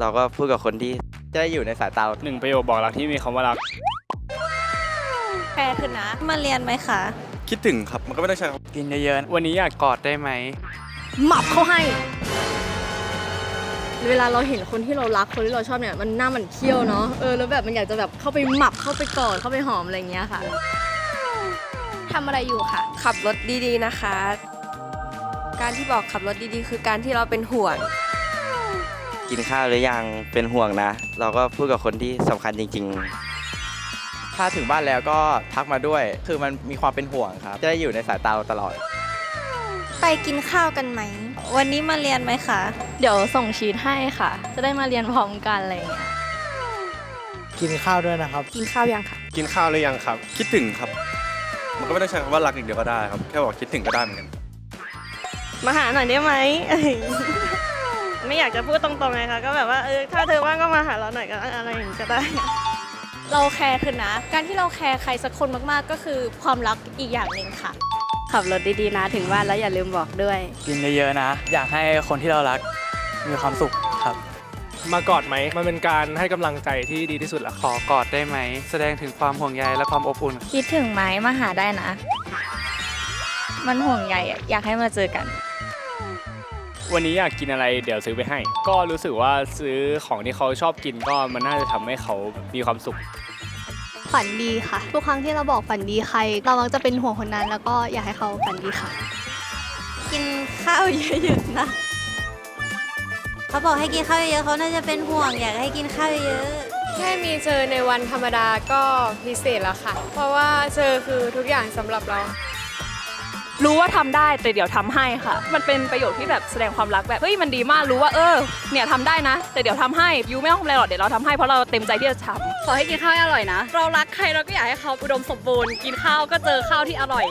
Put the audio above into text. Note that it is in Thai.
เราก็พูดกับคนที่จะได้อยู่ในสายตาเราหนึ่งประโยคบอกรักที่มีคำว่ารัก แฟร์ขึ้นนะ มาเรียนไหมคะ คิดถึงครับมันก็ไม่ต้องใช้กินเยอะๆ วันนี้อยากกอดได้ไหม หมับเขาให้ เวลาเราเห็นคนที่เรารักคนที่เราชอบเนี่ยมันหน้ามันเคี้ยวเนาะเออแล้วแบบมันอยากจะแบบเข้าไปหมับเข้าไปกอดเข้าไปหอมอะไรอย่างเงี้ยค่ะทำอะไรอยู่ค่ะ ขับรถดีๆนะคะ การที่บอกขับรถดีๆ คือการที่เราเป็นห่วง กินข้าวหรือยังเป็นห่วงนะ เราก็พูดกับคนที่สำคัญจริงถ้าถึงบ้านแล้วก็ทักมาด้วย คือมันมีความเป็นห่วงครับ จะได้อยู่ในสายตาเราตลอด ไปกินข้าวกันไหม วันนี้มาเรียนไหมคะ เดี๋ยวส่งชีทให้ค่ะ จะได้มาเรียนพร้อมกันอะไรอย่างเงี้ย กินข้าวด้วยนะครับ กินข้าวยังค่ะ กินข้าวหรือยังครับๆคิดถึงครับ มันก็ไม่ต้องใช้คำว่ารักอย่างเดียวก็ได้ครับ แค่บอกคิดถึงก็ได้เหมือนกัน มาหาหน่อยได้ไหม ไม่อยากจะพูดตรงๆไงคะก็แบบว่าเออถ้าเธอว่างก็มาหาเราหน่อยก็อะไรอย่างนี้ก็ได้ เราแคร์ขึ้นนะ การที่เราแคร์ใครสักคนมากๆ ก็คือความรักอีกอย่างหนึ่งค่ะ ขับรถดีๆนะถึงบ้านแล้วอย่าลืมบอกด้วย กินเยอะๆนะ อยากให้คนที่เรารักมีความสุขครับ มากอดไหม มันเป็นการให้กำลังใจที่ดีที่สุดแล้วขอกอดได้ไหม แสดงถึงความห่วงใยและความอบอุ่น คิดถึงไหมมาหาได้นะ มันห่วงใยอะอยากให้มาเจอกัน วันนี้อยากกินอะไรเดี๋ยวซื้อไปให้ ก็รู้สึกว่าซื้อของที่เขาชอบกินก็มันน่าจะทำให้เขามีความสุข ฝันดีค่ะ ทุกครั้งที่เราบอกฝันดีใคร เรามักจะเป็นห่วงคนนั้น แล้วก็อยากให้เขาฝันดีค่ะ กินข้าวเยอะๆนะ เขาบอกให้กินข้าวเยอะๆเขาน่าจะเป็นห่วงอยากให้กินข้าวเยอะแค่มีเจอในวันธรรมดาก็พิเศษแล้วค่ะ เพราะว่าเจอคือทุกอย่างสำหรับเรา รู้ว่าทำได้แต่เดี๋ยวทำให้ค่ะ มันเป็นประโยคที่แบบแสดงความรักแบบเฮ้ยมันดีมากรู้ว่าเออเนี่ยทำได้นะ แต่เดี๋ยวทำให้ยูไม่ต้องทำอะไรหรอกเดี๋ยวเราทำให้เพราะเราเต็มใจที่จะทำ ขอให้กินข้าวให้อร่อยนะ เรารักใครเราก็อยากให้เขาอุดมสมบูรณ์ กินข้าวก็เจอข้าวที่อร่อย